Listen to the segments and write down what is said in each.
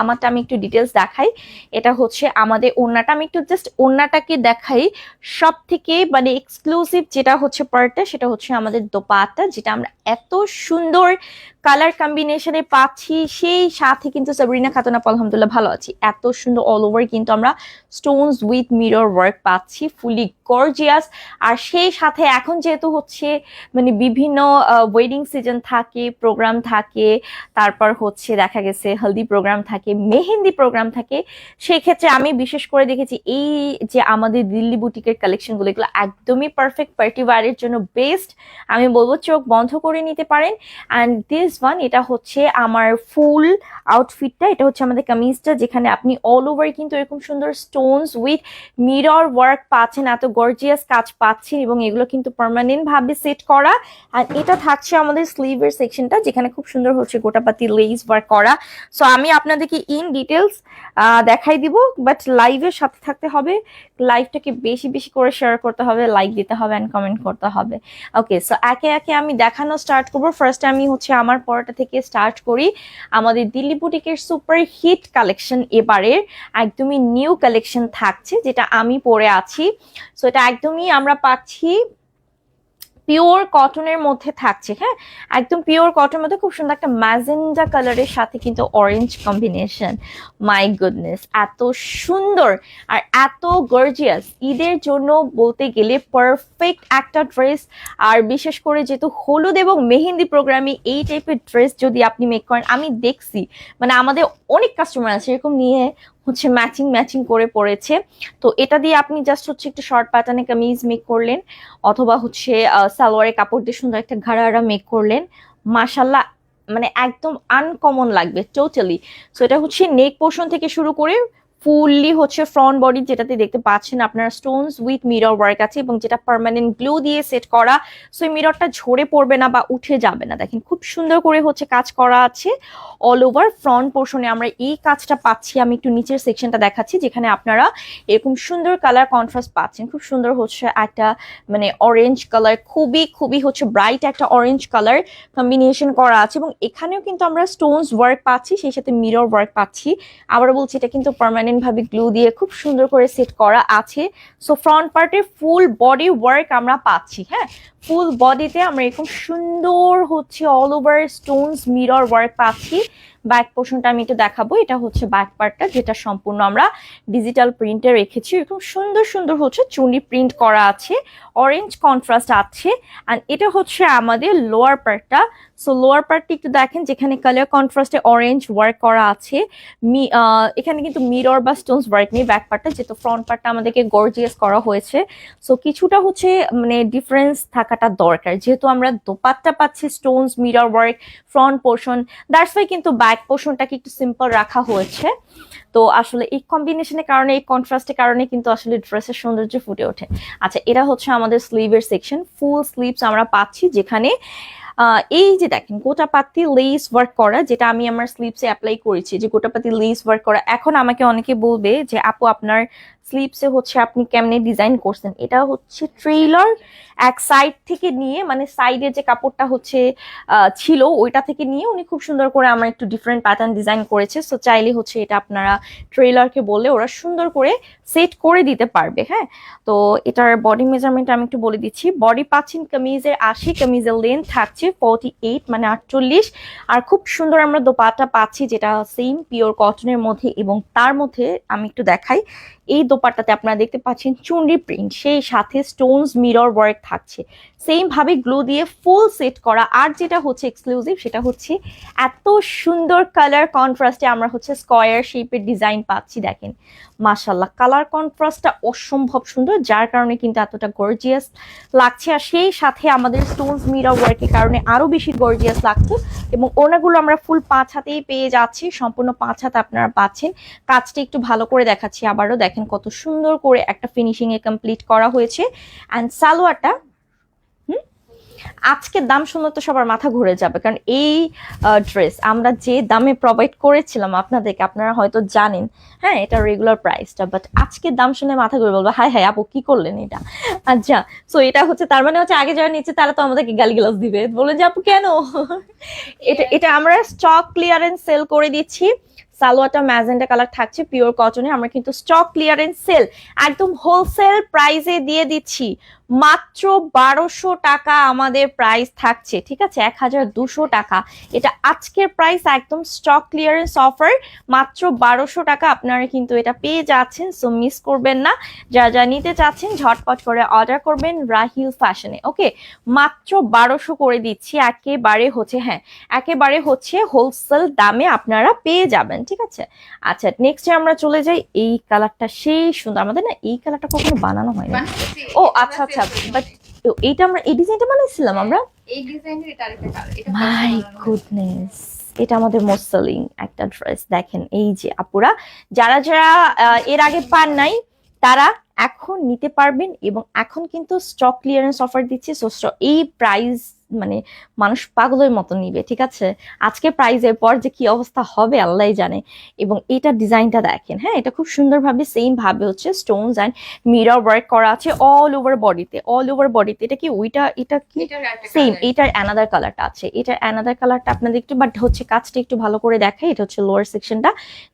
আমারটা আমি একটু ডিটেলস দেখাই। এটা হচ্ছে আমাদের ওড়নাটা। আমি একটু জাস্ট ওড়নাটাকে দেখাই। সব থেকে মানে এক্সক্লুসিভ যেটা হচ্ছে পার্টটা সেটা হচ্ছে আমাদের দোপাট্টা, যেটা আমরা এত সুন্দর কালার কম্বিনেশনে পাচ্ছি। সেই সাথে কিন্তু সাবরিনা খাতুন আপু, আলহামদুলিল্লাহ ভালো আছি। এত সুন্দর অল ওভার কিন্তু আমরা স্টোনস উইথ মিরর ওয়ার্ক পাচ্ছি। ফুলি গর্জিয়াস আর সেই সাথে এখন যেহেতু হচ্ছে মানে বিভিন্ন ওয়েডিং সিজন থাকে প্রোগ্রাম থাকে, তারপর হচ্ছে দেখা গেছে, হলদি প্রোগ্রাম থাকে মেহেন্দি প্রোগ্রাম থাকে, সেই ক্ষেত্রে আমি বিশেষ করে দেখেছি এই যে আমাদের দিল্লি বুটিকের কালেকশনগুলো এগুলো একদমই পারফেক্ট পার্টি ওয়ারের জন্য বেস্ট আমি বলব চোখ বন্ধ করে নিতে পারেন। অ্যান্ড দিস ওয়ান এটা হচ্ছে আমার ফুল আউটফিটটা এটা হচ্ছে আমাদের কামিজটা, যেখানে আপনি অল ওভার কিন্তু এরকম সুন্দর স্টোনস উইথ মিরর ওয়ার্ক পাচ্ছেন, এত গর্জিয়াস কাজ পাচ্ছেন এবং এগুলো কিন্তু পার্মানেন্ট ভাবে সেট করা। আর এটা থাকছে আমাদের স্লিভের সেকশনটা যেখানে খুব সুন্দর হচ্ছে গোটাপাতি লেস ওয়ার্ক করা। সো আমি আপনাদেরকে ইন ডিটেলস দেখাই দিব বাট লাইভের সাথে থাকতে হবে। লাইভটাকে বেশি বেশি করে শেয়ার করতে হবে লাইক দিতে হবে অ্যান্ড কমেন্ট করতে হবে। ওকে সো একে একে আমি দেখানো স্টার্ট করব। ফার্স্টে আমি হচ্ছে আমার পরটা থেকে স্টার্ট করি। আমাদের দিল্লি বুটিকের সুপার হিট কালেকশন এবারের একদমই নিউ কালেকশন থাকছে, যেটা আমি পরে আছি। সো এটা একদমই আমরা পাচ্ছি পিওর কটনের মধ্যে থাকছে হ্যাঁ? একদম পিওর কটনের মধ্যে খুব সুন্দর একটা ম্যাজেন্ডা কালারের সাথে কিন্তু অরেঞ্জ কম্বিনেশন মাই গুডনেস এত সুন্দর আর এত গর্জিয়াস ঈদের জন্য বলতে গেলে পারফেক্ট একটা ড্রেস আর বিশেষ করে যেহেতু হলুদ এবং মেহেন্দি প্রোগ্রামে এই টাইপের ড্রেস যদি আপনি মেক করেন, আমি দেখছি মানে আমাদের অনেক কাস্টমার আছে এরকম নিয়ে হচ্ছে ম্যাচিং ম্যাচিং করে পড়েছে। তো এটা দিয়ে আপনি জাস্ট হচ্ছে একটু শর্ট প্যাটার্নে কামিজ মেক করলেন, অথবা হচ্ছে সালোয়ারের কাপড় দিয়ে সুন্দর একটা ঘাড়াড়া মেক করলেন। মাসাল্লাহ মানে একদম আনকমন লাগবে টোটালি সো এটা হচ্ছে নেক পোর্শন থেকে শুরু করে ফুললি হচ্ছে ফ্রন্ট বডি যেটাতে দেখতে পাচ্ছেন আপনার স্টোনস উইথ মিরর ওয়ার্ক আছে এবং যেটা পার্মানেন্ট গ্লু দিয়ে সেট করা সো মিররটা ঝরে পড়বে না বা উঠে যাবে না। দেখেন খুব সুন্দর করে হচ্ছে কাজ করা আছে অল ওভার ফ্রন্ট পোর্শনে আমরা এই কাজটা পাচ্ছি, আমি একটু নিচের সেকশনটা দেখাচ্ছি যেখানে আপনারা এরকম সুন্দর কালার কন্ট্রাস্ট পাচ্ছেন। খুব সুন্দর হচ্ছে একটা মানে অরেঞ্জ কালার খুবই খুবই হচ্ছে ব্রাইট একটা অরেঞ্জ কালার কম্বিনেশন করা আছে এবং এখানেও কিন্তু আমরা স্টোনস ওয়ার্ক পাচ্ছি, সেই সাথে মিরর ওয়ার্ক পাচ্ছি। আবার বলছি, এটা কিন্তু পার্মানেন্ট ভাবে গ্লু দিয়ে খুব সুন্দর করে সেট করা আছে। সো ফ্রন্ট পার্টে ফুল বডি ওয়ার্ক আমরা পাচ্ছি হ্যাঁ? ফুল বডিতে আমরা এরকম সুন্দর হচ্ছে all over stones mirror work পাচ্ছি। ব্যাক পোর্শনটা আমি একটু দেখাবো। এটা হচ্ছে ব্যাক পার্টটা যেটা সম্পূর্ণ আমরা ডিজিটাল প্রিন্টে রেখেছি। এরকম সুন্দর সুন্দর হচ্ছে চুনি প্রিন্ট করা আছে। অরেঞ্জ কন্ট্রাস্ট আছে। অ্যান্ড এটা হচ্ছে আমাদের লোয়ার পার্টটা সো লোয়ার পার্টটি একটু দেখেন, যেখানে কালার কন্ট্রাস্টে অরেঞ্জ ওয়ার্ক করা আছে। এখানে কিন্তু মিরর বা স্টোনস ওয়ার্ক নেই ব্যাক পার্টটা যেহেতু ফ্রন্ট পার্টটা আমাদেরকে গর্জিয়াস করা হয়েছে। সো কিছুটা হচ্ছে মানে ডিফারেন্স থাকাটা দরকার। যেহেতু আমরা দোপাট্টা পাচ্ছি stones mirror work front portion that's why কিন্তু ব্যাক পোর্শনটাকে একটু সিম্পল রাখা হয়েছে। তো, আসলে এই কম্বিনেশনের কারণে, এই কন্ট্রাস্টের কারণে কিন্তু আসলে ড্রেসের সৌন্দর্য ফুটে ওঠে। আচ্ছা এটা হচ্ছে আমাদের স্লিভের সেকশন ফুল স্লিভস আমরা পাচ্ছি যেখানে এই যে দেখেন গোটাপাতি লেস ওয়ার্ক করা, যেটা আমি আমার স্লিপসে অ্যাপ্লাই করেছি, যে গোটাপাতি লেস ওয়ার্ক করা, এখন আমাকে অনেকে বলবে যে, আপু, আপনার স্লিপসে হচ্ছে আপনি কেমনে ডিজাইন করছেন? এটা হচ্ছে ট্রেইলার এক সাইড থেকে নিয়ে মানে সাইডে যে কাপড়টা হচ্ছে ছিল, ওইটা থেকে নিয়ে উনি খুব সুন্দর করে আমার একটু ডিফারেন্ট প্যাটার্ন ডিজাইন করেছে। সো চাইলে হচ্ছে এটা আপনারা ট্রেলারকে বলে ওরা সুন্দর করে সেট করে দিতে পারবে হ্যাঁ? তো এটার বডি মেজারমেন্ট আমি একটু বলে দিচ্ছি। বডি পাচ্ছেন কামিজের আশি, কামিজের লেন্থ থাকছে ফর্টি এইট মানে আটচল্লিশ। আর খুব সুন্দর আমরা দোপাটা পাচ্ছি যেটা সেম পিওর কটনের মধ্যে এবং তার মধ্যে আমি একটু দেখাই। এই দোপাট্টাতে আপনারা দেখতে পাচ্ছেন চুনরি প্রিন্ট সেই সাথে স্টোনস মিরর ওয়ার্ক থাকছে। সেম ভাবে গ্লু দিয়ে ফুল সেট করা, আর যেটা হচ্ছে এক্সক্লুসিভ সেটা হচ্ছে এত সুন্দর কালার কন্ট্রাস্টে আমরা হচ্ছে স্কয়ার শেপের ডিজাইন পাচ্ছি, দেখেন। মাশাল্লাহ কালার কন্ট্রাস্টটা অসম্ভব সুন্দর, যার কারণে কিন্তু এতটা গর্জিয়াস লাগছে। আর সেই সাথে আমাদের স্টোনস মিরর ওয়ার্কের কারণে আরও বেশি গর্জিয়াস লাগছে এবং ওনাগুলো আমরা ফুল পাঁচ হাতেই পেয়ে যাচ্ছি, সম্পূর্ণ পাঁচ হাত আপনারা পাচ্ছেন। কাজটা একটু ভালো করে দেখাচ্ছি, আবারও দেখেন কত সুন্দর করে একটা ফিনিশিং এ কমপ্লিট করা হয়েছে। অ্যান্ড সালোয়ারটা, হুম? আজকের দাম শুনলে তো সবার মাথা ঘুরে যাবে, কারণ এই ড্রেস আমরা যে দামে প্রোভাইড করেছিলাম আপনাদেরকে, আপনারা হয়তো জানেন। হ্যাঁ এটা রেগুলার প্রাইসটা বাট আজকের দাম শুনে মাথা ঘুরে বলব হাই হাই আপু, কি করলেন এটা? আচ্ছা সো এটা হচ্ছে, তার মানে হচ্ছে আগে যারা নিচ্ছে, তারা তো আমাদেরকে গালিগালাজ দিবে। বলে যে, আপু, কেন? এটা এটা আমরা স্টক ক্লিয়ারেন্স সেল করে দিচ্ছি। সালোয়ারটা ম্যাজেন্ডা কালার থাকছে পিওর কটনে আমরা কিন্তু স্টক ক্লিয়ারেন্স সেল একদম হোলসেল প্রাইসে দিয়ে দিচ্ছি। মাত্র বারোশো টাকা আমাদের প্রাইস থাকছে, ঠিক আছে? এক হাজার দুশো টাকা। এটা আজকের প্রাইস একদম স্টক ক্লিয়ারেন্স অফার মাত্র বারোশো টাকা আপনারা কিন্তু এটা পেয়ে যাচ্ছেন সো মিস করবেন না। যা যা নিতে চাচ্ছেন, ঝটপট করে অর্ডার করবেন রাহিল ফ্যাশনে ওকে মাত্র বারোশো করে দিচ্ছি, একেবারে হচ্ছে হ্যাঁ একেবারে হচ্ছে হোলসেল দামে আপনারা পেয়ে যাবেন, ঠিক আছে? আচ্ছা নেক্সট আমরা চলে যাই। এই কালারটা সেই সুন্দর। আমাদের না এই কালারটা কখনো বানানো হয় না ও আচ্ছা আচ্ছা বাট এইটা আমরা এই ডিজাইনটা বানাইছিলাম আমরা? এই ডিজাইনের এটা আরেকটা কালার এটা মাই গুডনেস এটা আমাদের মোস্ট সেলিং একটা ড্রেস দেখেন এই যে আপুরা যারা যারা এর আগে পান নাই তারা এখন নিতে পারবেন এবং এখন কিন্তু স্টক ক্লিয়ারেন্স অফার দিচ্ছে। সো এই প্রাইস মানে মানুষ পাগলের মতো নিবে ঠিক আছে? আজকে প্রাইজের পর যে কি অবস্থা হবে আল্লাহ জানে। এবং এটা ডিজাইনটা দেখেন হ্যাঁ? এটা খুব সুন্দরভাবে সেম ভাবে হচ্ছে স্টোনস অ্যান্ড মিরর ওয়ার্ক করা আছে অল ওভার বডিতে অল ওভার বডিতে এটা কি ওইটা এটা কি? সেম এটার অ্যানাদার কালারটা আছে। এটার অ্যানাদার কালারটা আপনাদের একটু বাট হচ্ছে কাজটা একটু ভালো করে দেখাই। এটা হচ্ছে লোয়ার সেকশনটা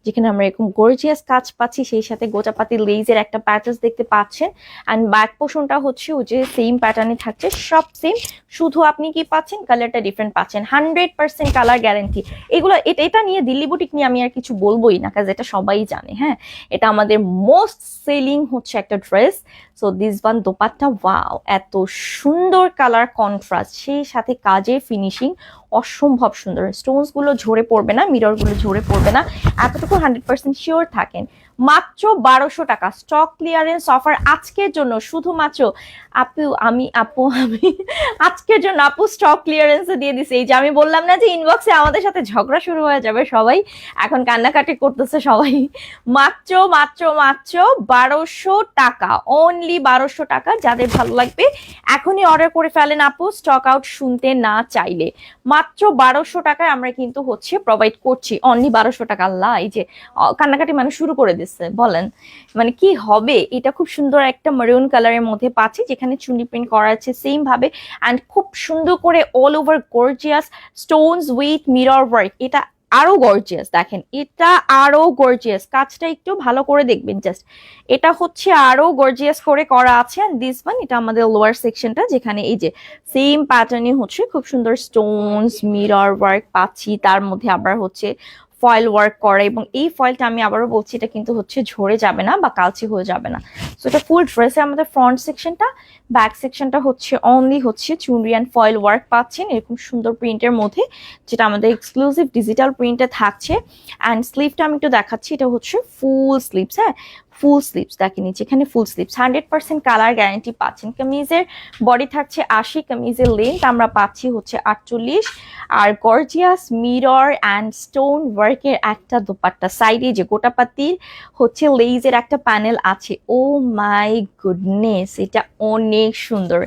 যেখানে আমরা এরকম গর্জিয়াস কাজ পাচ্ছি। সেই সাথে গোটাপাতি লেজের একটা প্যাটার্স দেখতে পাচ্ছেন। অ্যান্ড ব্যাক পোর্শনটা হচ্ছে ওই যে সেম প্যাটার্নে থাকছে। সব সেম শুধু আপনি কি পাচ্ছেন? কালারটা ডিফারেন্ট পাচ্ছেন। হান্ড্রেড পার্সেন্ট কালার গ্যারেন্টি এগুলো এটা নিয়ে দিল্লি বুটিক নিয়ে আমি আর কিছু বলবোই না, কাজ এটা সবাই জানে হ্যাঁ? এটা আমাদের মোস্ট সেলিং হচ্ছে একটা dress so this one dupatta wow এত সুন্দর কালার কন্ট্রাস্ট সেই সাথে কাজের ফিনিশিং অসম্ভব সুন্দর। স্টোনসগুলো ঝরে পড়বে না মিররগুলো ঝরে পড়বে না। এতটুকু হান্ড্রেড পার্সেন্ট শিওর থাকেন। মাত্র বারোশো টাকা। স্টক ক্লিয়ারেন্স অফার আজকের জন্য। শুধুমাত্র আপু, আমি আপু, আমি আজকের জন্য আপু স্টক ক্লিয়ারেন্সে দিয়ে দিছে। এই যে আমি বললাম না যে ইনবক্সে আমাদের সাথে ঝগড়া শুরু হয়ে যাবে সবাই। এখন কান্নাকাটি করতেছে সবাই। মাত্র মাত্র মাত্র বারোশো টাকা। অনলি বারোশো টাকা। যাদের ভালো লাগবে, এখনই অর্ডার করে ফেলেন আপু। স্টক আউট শুনতে না চাইলে। মাত্র বারোশো টাকায় আমরা কিন্তু হচ্ছে প্রোভাইড করছি। অনলি বারোশো টাকা। আল্লাহ, এই যে কান্নাকাটি মানে শুরু করে দিচ্ছে বলেন মানে কি হবে? এটা খুব সুন্দর একটা মেরুন কালারের মধ্যে পাচ্ছি, যেখানে চুনি প্রিন্ট করা আছে সেম ভাবে অ্যান্ড খুব সুন্দর করে all over gorgeous stones with mirror work এটা আরও গর্জিয়াস দেখেন, এটা আরও গর্জিয়াস কাজটা একটু ভালো করে দেখবেন জাস্ট এটা হচ্ছে আরও গর্জিয়াস করে করা আছে দিস ওয়ান এটা আমাদের লোয়ার সেকশনটা যেখানে এই যে সেম প্যাটার্নই হচ্ছে, খুব সুন্দর স্টোনস মিরর ওয়ার্ক পাচ্ছি, তার মধ্যে আবার হচ্ছে ফয়েল ওয়ার্ক করে এবং এই ফয়েলটা আমি আবারও বলছি, এটা কিন্তু হচ্ছে ঝরে যাবে না বা কালচি হয়ে যাবে না। সো এটা ফুল ড্রেসে আমাদের ফ্রন্ট সেকশনটা ব্যাক সেকশনটা হচ্ছে অনলি হচ্ছে চুনরি অ্যান্ড ফয়েল ওয়ার্ক পাচ্ছেন। এরকম সুন্দর প্রিন্টের মধ্যে যেটা আমাদের এক্সক্লুসিভ ডিজিটাল প্রিন্টে থাকছে। অ্যান্ড স্লিভটা আমি একটু দেখাচ্ছি, এটা হচ্ছে ফুল স্লিভস হ্যাঁ? ফুল স্লিভস দেখেন নিচে এখানে full sleeves hundred percent colour guarantee পাচ্ছেন। কামিজের বডি থাকছে আশি, কামিজের লেন্থ আমরা পাচ্ছি হচ্ছে আটচল্লিশ। আর গর্জিয়াস মিরর অ্যান্ড স্টোন ওয়ার্কের একটা দোপাট্টা। সাইডে যে গোটাপাতির হচ্ছে লেইজের একটা প্যানেল আছে। ও মাই গুডনেস এটা অনেক সুন্দর।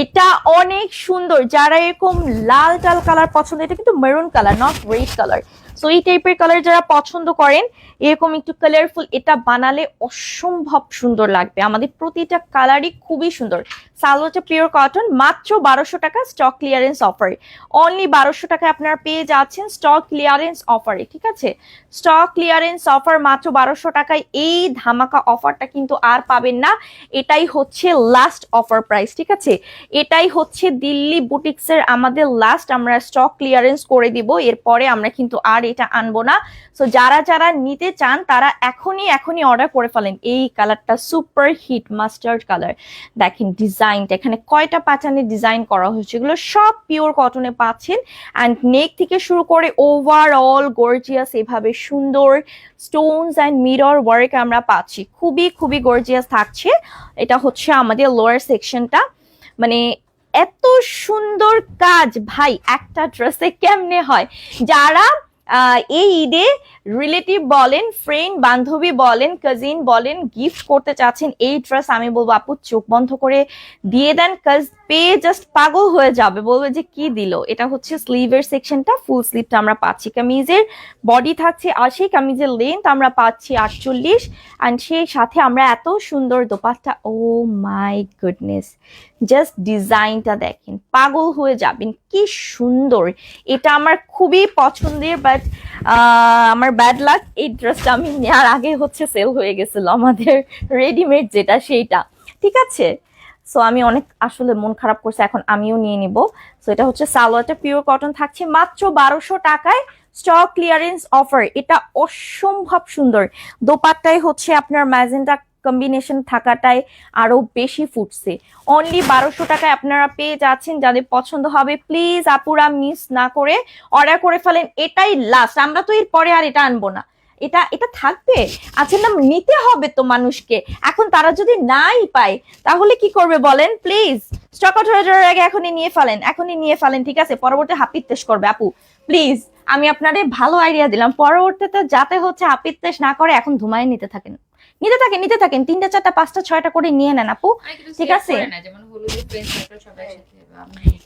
এটা অনেক সুন্দর। যারা এরকম লাল টাল কালার পছন্দ, এটা কিন্তু maroon colour not red colour so এই টাইপের কালার যারা পছন্দ করেন, এরকম একটু কালারফুল এটা বানালে অসম্ভব সুন্দর লাগবে। আমাদের প্রতিটা কালারই খুবই সুন্দর। সালোয়ারটা পিওর কটন মাত্র বারোশো টাকা স্টক ক্লিয়ারেন্স অফারে অনলি বারোশো টাকায় আপনারা পেয়ে যাচ্ছেন স্টক ক্লিয়ারেন্স অফারে ঠিক আছে? স্টক ক্লিয়ারেন্স অফার মাত্র বারোশো টাকায়, এই ধামাকা অফারটা কিন্তু আর পাবেন না। এটাই হচ্ছে লাস্ট অফার প্রাইস ঠিক আছে? এটাই হচ্ছে দিল্লি বুটিক্সের আমাদের লাস্ট আমরা স্টক ক্লিয়ারেন্স করে দিব, এরপরে আমরা কিন্তু আর এটা আনব না। সো যারা যারা নিতে চান, তারা এখনই এখনই অর্ডার করে ফেলেন। এই কালারটা সুপার হিট মাস্টার্ড কালার দেখেন ডিজাইনটা এখানে কয়টা প্যাটার্নের ডিজাইন করা হয়েছে, এগুলো সব পিওর কটনে পাচ্ছেন। অ্যান্ড নেক থেকে শুরু করে ওভারঅল গর্জিয়াস এভাবে সুন্দর স্টোনস অ্যান্ড মিরর ওয়ার্ক আমরা পাচ্ছি। খুবই খুবই গর্জিয়াস থাকছে। এটা হচ্ছে আমাদের লোয়ার সেকশনটা মানে এত সুন্দর কাজ, ভাই, একটা ড্রেসে কেমনে হয়? যারা এই ঈদে রিলেটিভ বলেন, ফ্রেন্ড, বান্ধবী বলেন কাজিন বলেন গিফট করতে চাচ্ছেন, এই ড্রেস আমি বলব, আপু, চোখ বন্ধ করে দিয়ে দেন কাজ পেয়ে জাস্ট পাগল হয়ে যাবে, বলবে যে কি দিল? এটা হচ্ছে স্লিভের সেকশনটা ফুল স্লিভটা আমরা পাচ্ছি। কামিজের বডি থাকছে আশি কামিজের লেন্থ আমরা পাচ্ছি আটচল্লিশ অ্যান্ড সেই সাথে আমরা এত সুন্দর dupatta oh my goodness just ডিজাইনটা দেখেন, পাগল হয়ে যাবেন, কি সুন্দর। এটা আমার খুবই পছন্দের বাট আমার ব্যাড লাক এই ড্রেসটা আমি নেওয়ার আগে হচ্ছে সেল হয়ে গেছিল আমাদের রেডিমেড যেটা সেইটা, ঠিক আছে? সো আমি অনেক আসলে মন খারাপ করছে, এখন আমিও নিয়ে নিব। সো এটা হচ্ছে সালোয়ারটা পিওর কটন থাকছে, মাত্র বারোশো টাকায় স্টক ক্লিয়ারেন্স অফার এটা অসম্ভব সুন্দর। দোপাট্টায় হচ্ছে আপনার ম্যাজেন্টা কম্বিনেশন থাকাটাই আরও বেশি ফুটছে। অনলি বারোশো টাকায় আপনারা পেয়ে যাচ্ছেন, যাদের পছন্দ হবে প্লিজ আপুরা মিস না করে অর্ডার করে ফেলেন, এটাই লাস্ট আমরা তো এর পরে আর এটা আনব না। এটা এটা থাকবে? আচ্ছা না, নিতে হবে তো মানুষকে। এখন তারা যদি নাই পায়, তাহলে কি করবে বলেন? প্লিজ স্টক আউট হয়ে আগে এখনই নিয়ে ফেলেন, এখনই নিয়ে ফেলেন, ঠিক আছে? পরবর্তী হাপিত্তেশ করবে, আপু। প্লিজ আমি আপনাদের ভালো আইডিয়া দিলাম। পরবর্তীতে যাতে হচ্ছে হাপিত্তেশ না করে, এখন ধুমায় নিতে থাকেন। নিতে থাকেন নিতে থাকেন। তিনটা চারটা পাঁচটা ছয়টা করে নিয়ে নেন আপু। ঠিক আছে।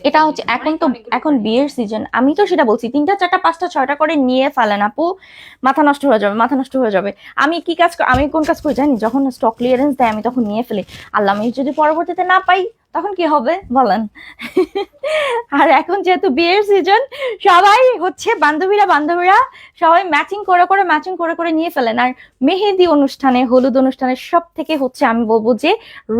এটা হচ্ছে মানে এখন তো এখন বিয়ের সিজন আমি তো সেটা বলছি তিনটা চারটা পাঁচটা ছয়টা করে নিয়ে ফেলেন আপু। মাথা নষ্ট হয়ে যাবে মাথা নষ্ট হয়ে যাবে। আমি কি কাজ আমি কোন কাজ করি জানি যখন স্টক ক্লিয়ারেন্স দেয় আমি তখন নিয়ে ফেলি। আল্লাহ আমি যদি পরবর্তীতে না পাই তখন কি হবে? বলেন। আর এখন যেহেতু বিয়ের সিজন সবাই হচ্ছে বান্ধবীরা বান্ধবীরা সবাই ম্যাচিং করে করে ম্যাচিং করে করে নিয়ে ফেলেন। আর মেহেদি অনুষ্ঠানে, হলুদ অনুষ্ঠানে সব থেকে হচ্ছে আমি বলব যে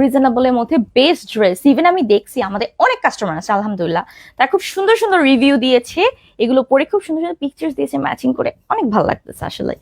রিজনেবলের মধ্যে বেস্ট ড্রেস ইভেন আমি দেখছি, আমাদের অনেক কাস্টমার আছে, আলহামদুলিল্লাহ। তারা খুব সুন্দর সুন্দর রিভিউ দিয়েছে। এগুলো পরে খুব সুন্দর সুন্দর পিকচার্স দিয়েছে ম্যাচিং করে। অনেক ভালো লাগতেছে আসলে।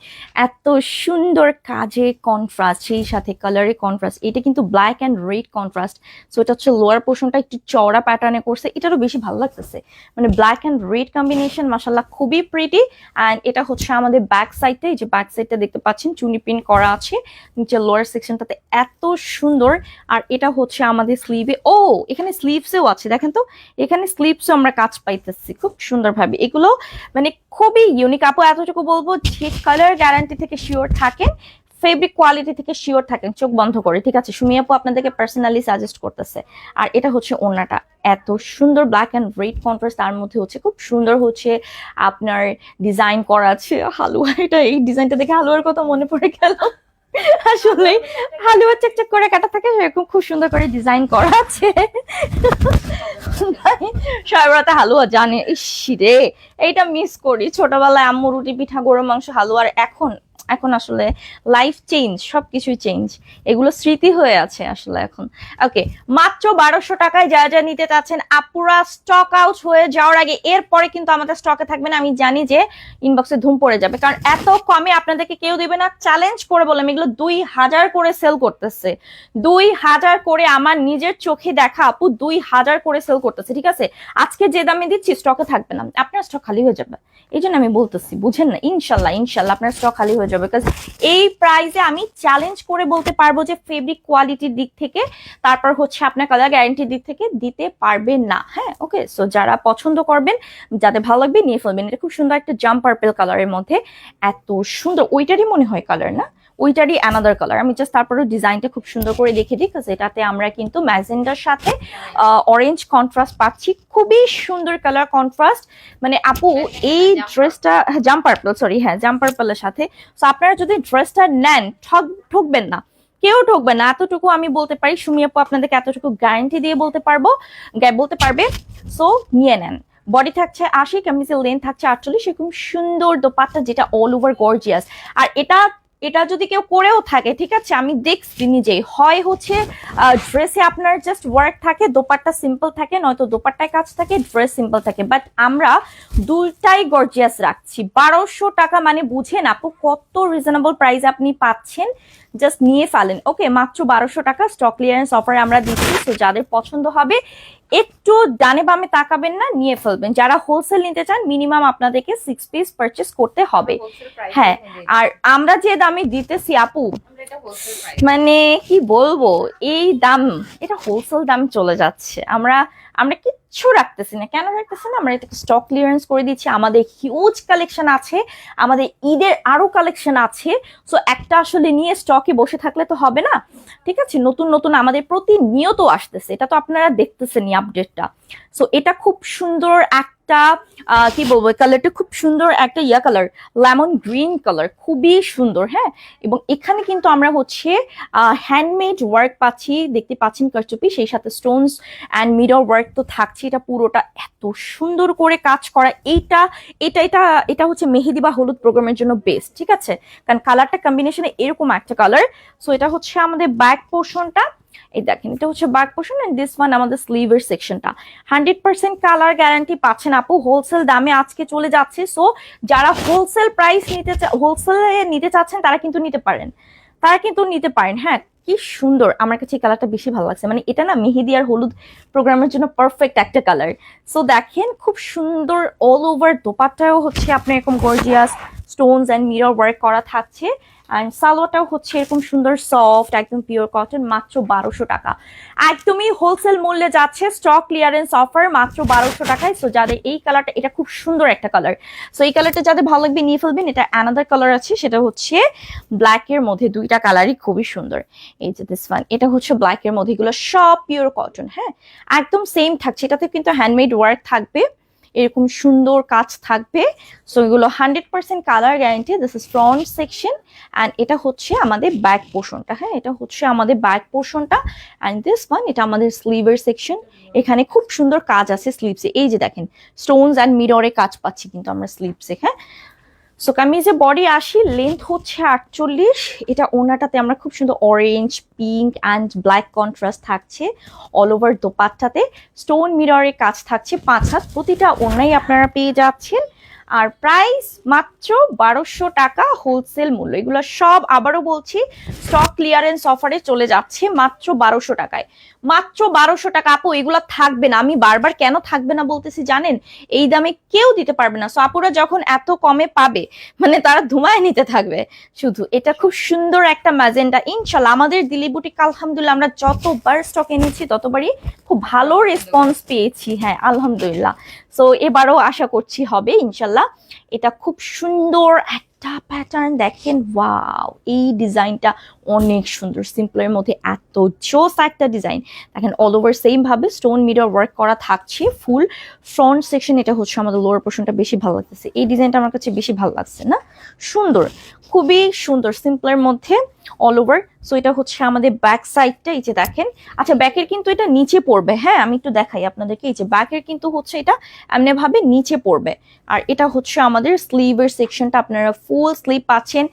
এত সুন্দর কাজে কন্ট্রাস্ট সেই সাথে কালারে কন্ট্রাস্ট এটা কিন্তু black and red contrast so এটা হচ্ছে লোয়ার পোর্শনটা একটু চওড়া প্যাটার্নে করছে, এটারও বেশি ভালো লাগতেছে। মানে ব্ল্যাক অ্যান্ড রেড কম্বিনেশন মাসাল্লাহ খুবই প্রিটি অ্যান্ড এটা হচ্ছে আমাদের ব্যাক সাইডটা এই যে ব্যাক সাইডটা দেখতে পাচ্ছেন, চুনি পিন করা আছে নিচে লোয়ার সেকশনটাতে এত সুন্দর। আর এটা হচ্ছে আমাদের স্লিভে ও, এখানে স্লিভসেও আছে, দেখেন তো। এখানে স্লিভসও আমরা কাজ পাইতেছি, খুব সুন্দরভাবে। এগুলো মানে খুবই ইউনিক আপু, এতটুকু বলব, যে কালার গ্যারান্টি থেকে শিওর থাকেন। ফেব্রিক কোয়ালিটি থেকে শিওর থাকেন, চোখ বন্ধ করে, ঠিক আছে? সুমি আপু আপনাদেরকে পার্সোনালি সাজেস্ট করতেছে। আর এটা হচ্ছে ওনাটা এত সুন্দর ব্ল্যাক অ্যান্ড রেড কন্ট্রাস্ট তার মধ্যে হচ্ছে খুব সুন্দর হচ্ছে আপনার ডিজাইন করা আছে। হালুয়া, এটা এই ডিজাইনটা দেখে হালুয়ার কথা মনে পড়ে গেল। আসলে হালুয়া চেকচেক করে কাটা থাকে, সেরকম খুব সুন্দর করে ডিজাইন করা আছে। সবাই হালুয়া জানে, ইস রে, এইটা মিস করি। ছোটবেলায় আম্মু রুটি পিঠা গরু মাংস, হালুয়ার, এখন এখন আসলে লাইফ চেঞ্জ সবকিছুই চেঞ্জ এগুলো স্মৃতি হয়ে আছে আসলে এখন। ওকে মাত্র বারোশো টাকায় যা যা নিতে চাচ্ছেন, আপুরা স্টক আউট হয়ে যাওয়ার আগে, এরপরে কিন্তু আমাদের স্টকে থাকবে না। আমি জানি যে ইনবক্সে ধুম পড়ে যাবে, কারণ এত কমে আপনাদেরকে কেউ দেবে না। চ্যালেঞ্জ করে বললাম, এগুলো দুই হাজার করে সেল করতেছে। দুই হাজার করে আমার নিজের চোখে দেখা আপু, দুই হাজার করে সেল করতেছে, ঠিক আছে? আজকে যে দামে দিচ্ছি স্টকে থাকবে না। আপনার স্টক খালি হয়ে যাবে। এই জন্য আমি বলতেছি, বুঝেন না? ইনশাল্লাহ ইনশাল্লাহ আপনার স্টক খালি হয়ে যাবে। বিকজ এই প্রাইসে আমি চ্যালেঞ্জ করে বলতে পারব যে ফেব্রিক কোয়ালিটির দিক থেকে তারপর হচ্ছে আপনার কালার গ্যারান্টির দিক থেকে দিতে পারবে না। হ্যাঁ ওকে সো যারা পছন্দ করবেন, যাদের ভালো লাগবে নিয়ে ফেলবেন। এটা খুব সুন্দর একটা জাম পার্পেল কালারের মধ্যে। এত সুন্দর, ওইটারই মনে হয় কালার না? ওইটারই অ্যানাদার কালার আমি জাস্ট তারপরে ডিজাইনটা খুব সুন্দর করে দেখে দিই কাজ এটাতে আমরা কিন্তু ম্যাজেন্ডার সাথে অরেঞ্জ কন্ট্রাস্ট পাচ্ছি। খুবই সুন্দর কালার কন্ট্রাস্ট মানে আপু এই ড্রেসটা জাম পার্পল সরি হ্যাঁ জাম পার্পলের সাথে। সো আপনারা যদি ড্রেসটা নেন ঠক ঠকবেন না। কেউ ঠকবে না। এতটুকু আমি বলতে পারি। সুমি আপু আপনাদেরকে এতটুকু গ্যারান্টি দিয়ে বলতে পারব বলতে পারবে। সো নিয়ে নেন। বডি থাকছে আশি কামিজের লেন থাকছে আটচল্লিশ এরকম সুন্দর দোপাট্টা যেটা অল ওভার গর্জিয়াস আর এটা এটা যদি কেউ করেও থাকে, ঠিক আছে? আমি দেখছি নিজেই। হয় হচ্ছে ড্রেসে আপনার জাস্ট ওয়ার্ক থাকে, দোপাট্টা সিম্পল থাকে, নয়তো দোপাট্টায় কাজ থাকে ড্রেস সিম্পল থাকে। বাট আমরা দুটাই গর্জিয়াস রাখছি। বারোশো টাকা মানে বুঝেন আপু, কত রিজনেবল প্রাইস আপনি পাচ্ছেন? জাস্ট নিয়ে ফেলেন। ওকে মাত্র বারোশো টাকা স্টক ক্লিয়ারেন্স অফারে আমরা দিচ্ছি। তো যাদের পছন্দ হবে একটু ডানে বামে তাকাবেন না নিয়ে ফেলবেন। যারা হোলসেল নিতে চান মিনিমাম আপনাদেরকে সিক্স পিস পারচেস করতে হবে। হ্যাঁ, আর আমরা যে দামে দিতেছি আপু মানে কি বলব এই দাম এটা হোলসেল দাম চলে যাচ্ছে। আমরা আমরা কিচ্ছু রাখতেছি না। কেন রাখতেছি না? আমরা এটাকে স্টক ক্লিয়ারেন্স করে দিচ্ছি আমাদের হিউজ কালেকশন আছে। আমাদের ঈদের আরও কালেকশন আছে। সো একটা আসলে নিয়ে স্টকে বসে থাকলে তো হবে না। ঠিক আছে? নতুন নতুন আমাদের প্রতিনিয়ত আসতেছে। এটা তো আপনারা দেখতেছেন আপডেটটা সো এটা খুব সুন্দর একটা একটা কি বলব কালারটা খুব সুন্দর একটা yeah colour lemon green colour খুবই সুন্দর হ্যাঁ? এবং এখানে কিন্তু আমরা হচ্ছে হ্যান্ডমেড ওয়ার্ক পাচ্ছি, দেখতে পাচ্ছেন কারচুপি সেই সাথে স্টোনস অ্যান্ড মিরর ওয়ার্ক তো থাকছে, এটা পুরোটা এত সুন্দর করে কাজ করা, এইটা, এটা এটা এটা হচ্ছে মেহেদি বা হলুদ প্রোগ্রামের জন্য বেস্ট ঠিক আছে? কারণ কালারটা কম্বিনেশনে এরকম একটা কালার সো এটা হচ্ছে আমাদের ব্যাক পোর্শনটা এই দেখেন, এটা হচ্ছে back portion and this one আমাদের স্লিভের সেকশনটা হান্ড্রেড পার্সেন্ট কালার গ্যারান্টি পাচ্ছেন আপু হোলসেল দামে আজকে চলে যাচ্ছে। সো যারা হোলসেল প্রাইস নিতে হোলসেলে নিতে চাচ্ছেন, তারা কিন্তু নিতে পারেন। তারা কিন্তু নিতে পারেন। হ্যাঁ কি সুন্দর। আমার কাছে এই কালারটা বেশি ভালো লাগছে। মানে এটা না মেহেদি আর হলুদ প্রোগ্রামের জন্য পারফেক্ট একটা কালার সো দেখেন, খুব সুন্দর অল ওভার দোপাট্টাও হচ্ছে আপনার এরকম gorgeous stones and mirror work করা থাকছে। অ্যান্ড সালোয়ারটাও হচ্ছে এরকম সুন্দর সফট একদম পিওর কটন মাত্র বারোশো টাকা। একদমই হোলসেল মূল্যে যাচ্ছে স্টক ক্লিয়ারেন্স অফার মাত্র বারোশো টাকায়। সো যাদের এই কালারটা এটা খুব সুন্দর একটা কালার সো এই কালারটা যাদের ভালো লাগবে, নিয়ে ফেলবেন। এটা অ্যানাদার কালার আছে, সেটা হচ্ছে ব্ল্যাকের মধ্যে দুইটা কালারই খুবই সুন্দর। এই যে দিস ওয়ান এটা হচ্ছে ব্ল্যাকের মধ্যে এগুলো সব পিওর কটন হ্যাঁ? একদম সেম থাকছে। এটাতে কিন্তু হ্যান্ডমেড ওয়ার্ক থাকবে। এরকম সুন্দর কাজ থাকবে। সো এগুলো hundred percent colour guarantee this is front section and এটা হচ্ছে আমাদের ব্যাক পোর্শনটা হ্যাঁ? এটা হচ্ছে আমাদের ব্যাক পোর্শনটা অ্যান্ড দিস ওয়ান এটা আমাদের স্লিভের সেকশন এখানে খুব সুন্দর কাজ আছে স্লিভসে এই যে দেখেন স্টোনস অ্যান্ড মিররে কাজ পাচ্ছি কিন্তু আমরা স্লিভসে হ্যাঁ? সো কামিজে বডি আসি লেন্থ হচ্ছে আটচল্লিশ। এটা ওনাটাতে আমরা খুব সুন্দর orange pink and black contrast থাকছে অল ওভার দোপাট্টাতে। স্টোন মিররের কাজ থাকছে পাঁচ হাত। প্রতিটা ওনাই আপনারা পেয়ে যাচ্ছেন। আর প্রাইস মাত্র বারোশো টাকা হোলসেল মূল্য। এগুলো সব আবারও বলছি স্টক ক্লিয়ারেন্স অফারে চলে যাচ্ছে মাত্র বারোশো টাকায়। মাত্র বারোশো টাকা, আপু, এগুলো থাকবে না। আমি বারবার কেন থাকবে না বলতেছি জানেন? এই দামে কেউ দিতে পারবে না। সো আপুরা যখন এত কমে পাবে মানে তারা ধুমায় নিতে থাকবে। শুধু এটা খুব সুন্দর একটা ম্যাজেন্ডা ইনশাল্লাহ আমাদের দিল্লি বুটিক, আলহামদুলিল্লাহ আমরা যতবার স্টক এনেছি, ততবারই খুব ভালো রেসপন্স পেয়েছি। হ্যাঁ আলহামদুলিল্লাহ। সো এবারও আশা করছি হবে ইনশাল্লাহ। এটা খুব সুন্দর একটা প্যাটার্ন দেখেন ওয়াও এই ডিজাইনটা অনেক সুন্দর। সিম্পলের মধ্যে এত জোস একটা ডিজাইন দেখেন অল ওভার সেম ভাবে স্টোন মিরর ওয়ার্ক করা থাকছে ফুল ফ্রন্ট সেকশন এটা হচ্ছে আমাদের লোয়ার পোর্শনটা বেশি ভালো লাগতেছে। এই ডিজাইনটা আমার কাছে বেশি ভালো লাগছে, না? সুন্দর, খুবই সুন্দর সিম্পলের মধ্যে অল ওভার সো এটা হচ্ছে আমাদের ব্যাক সাইডটা এই যে দেখেন। আচ্ছা ব্যাকের কিন্তু এটা নিচে পড়বে হ্যাঁ? আমি একটু দেখাই আপনাদেরকে, এই যে ব্যাকের কিন্তু হচ্ছে এটা এমনিভাবে নিচে পড়বে। আর এটা হচ্ছে আমাদের স্লিভের সেকশনটা আপনারা ফুল স্লিপ পাচ্ছেন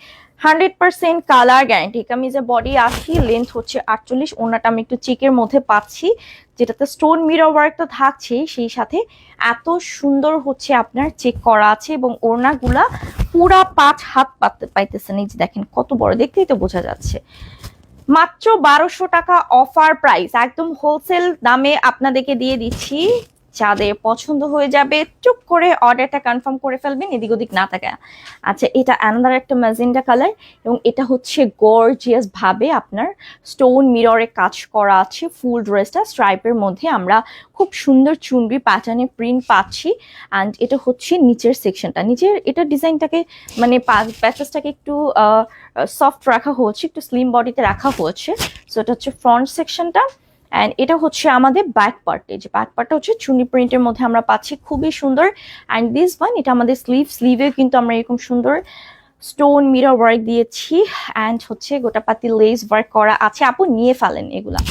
হান্ড্রেড পার্সেন্ট কালার গ্যারান্টি। কামিজের বডি আশি লেন্থ হচ্ছে আটচল্লিশ। ওনাটা আমি একটু চেকের মধ্যে পাচ্ছি। যেটাতে স্টোন মিরর ওয়ার্কটা থাকছে সেই সাথে এত সুন্দর হচ্ছে আপনার চেক করা আছে এবং ওড়নাগুলা পুরা পাঁচ হাত পাততে পাইতেছেন। এই যে দেখেন, কত বড়, দেখতেই তো বোঝা যাচ্ছে। মাত্র বারোশো টাকা অফার প্রাইস একদম হোলসেল দামে আপনাদেরকে দিয়ে দিচ্ছি। যাদের পছন্দ হয়ে যাবে, চুপ করে অর্ডারটা কনফার্ম করে ফেলবেন, এদিক ওদিক না থাকে আচ্ছা এটা অ্যানাদার একটা ম্যাজেন্ডা কালার এবং এটা হচ্ছে গর্জিয়াস ভাবে আপনার স্টোন মিররে কাজ করা আছে, ফুল ড্রেসটা স্ট্রাইপের মধ্যে আমরা খুব সুন্দর চুনবি প্যাটার্নে প্রিন্ট পাচ্ছি অ্যান্ড এটা হচ্ছে নিচের সেকশনটা নিচের এটা ডিজাইনটাকে মানে প্যাচেসটাকে একটু সফট রাখা হয়েছে একটু স্লিম বডিতে রাখা হয়েছে সো এটা হচ্ছে ফ্রন্ট সেকশনটা অ্যান্ড এটা হচ্ছে আমাদের ব্যাক পার্টে যে ব্যাক পার্টটা হচ্ছে চুনি প্রিন্টের মধ্যে আমরা পাচ্ছি, খুবই সুন্দর। অ্যান্ড দিস ওয়ান এটা আমাদের স্লিভ স্লিভে কিন্তু আমরা এরকম সুন্দর স্টোন মিরর ওয়ার্ক দিয়েছি। অ্যান্ড হচ্ছে গোটাপাতি লেস ওয়ার্ক করা আছে। আপু, নিয়ে ফেলেন এগুলা।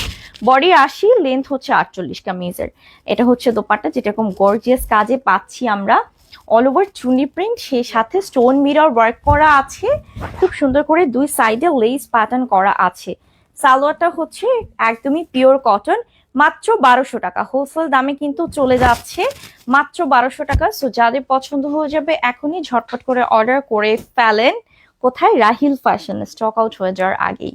বডি আশি লেন্থ হচ্ছে আটচল্লিশ কামিজের। এটা হচ্ছে দোপাট্টা, যেটা এরকম গর্জিয়াস কাজে পাচ্ছি আমরা। অল ওভার চুনি প্রিন্ট সেই সাথে স্টোন মিরর ওয়ার্ক করা আছে। খুব সুন্দর করে দুই সাইডে লেস প্যাটার্ন করা আছে। সালোয়ারটা হচ্ছে একদমই পিওর কটন মাত্র বারোশো টাকা। হোলসেল দামে কিন্তু চলে যাচ্ছে মাত্র বারোশো টাকা। সো যাদের পছন্দ হয়ে যাবে, এখনই ঝটপট করে অর্ডার করে ফেলেন। কোথায়? রাহিল ফ্যাশন স্টক আউট হয়ে যাওয়ার আগেই।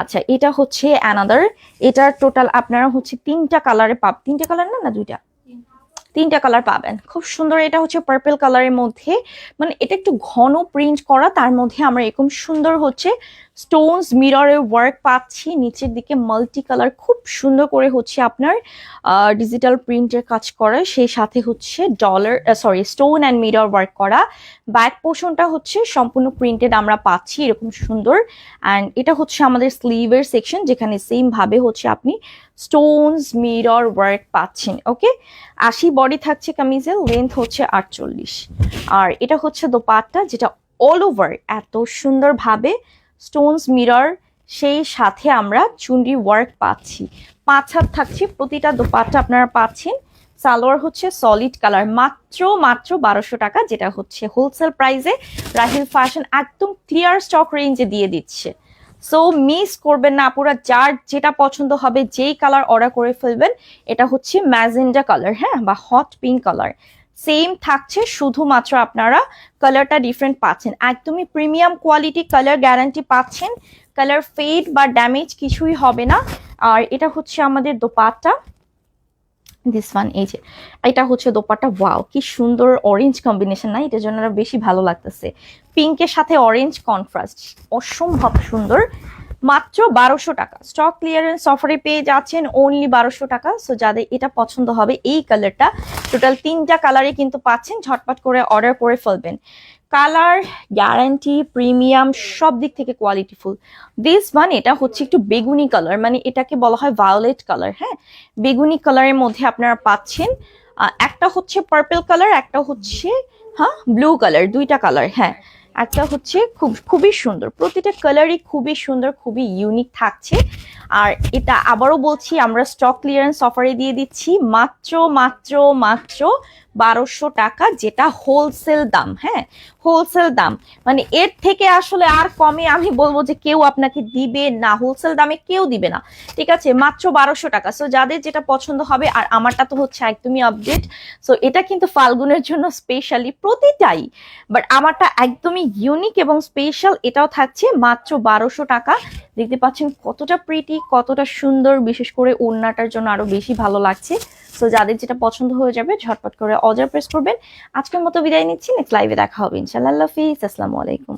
আচ্ছা এটা হচ্ছে অ্যানাদার এটার টোটাল আপনারা হচ্ছে তিনটা কালারে পাব তিনটা কালার না না দুইটা? তিনটা কালার পাবেন। খুব সুন্দর, এটা হচ্ছে পার্পল কালারের মধ্যে। মানে এটা একটু ঘন প্রিন্ট করা, তার মধ্যে আমরা এরকম সুন্দর হচ্ছে স্টোনস মিররের ওয়ার্ক পাচ্ছি। নিচের দিকে মাল্টি কালার খুব সুন্দর করে হচ্ছে আপনার ডিজিটাল প্রিন্টের কাজ করা। সেই সাথে হচ্ছে dollar sorry stone and mirror work করা। ব্যাক পোর্শনটা হচ্ছে সম্পূর্ণ প্রিন্টেড আমরা পাচ্ছি, এরকম সুন্দর। অ্যান্ড এটা হচ্ছে আমাদের স্লিভের সেকশন যেখানে সেম ভাবে হচ্ছে আপনি স্টোনস মিরর ওয়ার্ক পাচ্ছেন ওকে আশি বডি থাকছে কামিজের লেন্থ হচ্ছে আটচল্লিশ। আর এটা হচ্ছে দোপাট্টা, যেটা অল ওভার এত সুন্দরভাবে স্টোনস মিরর সেই সাথে আমরা চুনরি ওয়ার্ক পাচ্ছি। পাঁচ হাত থাকছে, প্রতিটা দোপাট্টা আপনারা পাচ্ছেন। সালোয়ার হচ্ছে সলিড কালার মাত্র মাত্র বারোশো টাকা, যেটা হচ্ছে হোলসেল প্রাইসে রাহিল ফ্যাশন একদম ক্লিয়ার স্টক রেঞ্জে দিয়ে দিচ্ছে। সো মিস করবেন না আপুরা, যার যেটা পছন্দ হবে, যেই কালার অর্ডার করে ফেলবেন, এটা হচ্ছে ম্যাজেন্ডা কালার হ্যাঁ বা হট পিঙ্ক কালার সেম থাকছে, শুধুমাত্র আপনারা কালারটা ডিফারেন্ট পাচ্ছেন। একদমই প্রিমিয়াম কোয়ালিটি কালার গ্যারান্টি পাচ্ছেন। কালার ফেড বা ড্যামেজ কিছুই হবে না। আর এটা হচ্ছে আমাদের দোপাট্টা। দিস ওয়ান এই যে, এটা হচ্ছে দোপাট্টা। ওয়াও কি সুন্দর অরেঞ্জ কম্বিনেশন না? এটার জন্য বেশি ভালো লাগতেছে। পিঙ্কের সাথে অরেঞ্জ কন্ট্রাস্ট অসম্ভব সুন্দর। মাত্র বারোশো টাকা। স্টক ক্লিয়ারেন্স অফারে পেয়ে যাচ্ছেন অনলি বারোশো টাকা। সো যাদের এটা পছন্দ হবে, এই কালারটা টোটাল তিনটা কালারই কিন্তু পাচ্ছেন। ঝটপট করে অর্ডার করে ফেলবেন। কালার গ্যারান্টি প্রিমিয়াম সব দিক থেকে কোয়ালিটিফুল দিস ওয়ান এটা হচ্ছে একটু বেগুনি কালার মানে এটাকে বলা হয় ভায়োলেট কালার হ্যাঁ? বেগুনি কালারের মধ্যে আপনারা পাচ্ছেন একটা হচ্ছে পার্পল কালার একটা হচ্ছে হ্যাঁ ব্লু কালার দুইটা কালার হ্যাঁ। একটা হচ্ছে খুব, খুবই সুন্দর। প্রতিটা কালারই খুবই সুন্দর, খুবই ইউনিক থাকছে। আর এটা আবারও বলছি, আমরা স্টক ক্লিয়ারেন্স অফারে দিয়ে দিচ্ছি। মাত্র মাত্র মাত্র বারোশো টাকা, যেটা হোলসেল দাম হ্যাঁ? হোলসেল দাম। মানে এর থেকে আসলে আর কমে আমি বলব যে কেউ আপনাকে দিবে না হোলসেল দামে কেউ দিবে না। ঠিক আছে, মাত্র বারোশো টাকা। সো যাদের যেটা পছন্দ হবে, আর আমারটা তো হচ্ছে একদমই আপডেট সো এটা কিন্তু ফাল্গুনের জন্য স্পেশালি প্রতিটাই। বাট আমারটা একদমই ইউনিক এবং স্পেশাল এটাও থাকছে মাত্র বারোশো টাকা। দেখতে পাচ্ছেন কতটা প্রিটি কতটা সুন্দর, বিশেষ করে ওড়নাটার জন্য আরও বেশি ভালো লাগছে। সো যাদের যেটা পছন্দ হয়ে যাবে, ঝটপট করে অর্ডার প্রেস করবেন। আজকের মতো বিদায় নিচ্ছি নেক্সট লাইভে দেখা হবে ইনশাল্লাহ আল্লাহ হাফিজ আসসালামু আলাইকুম।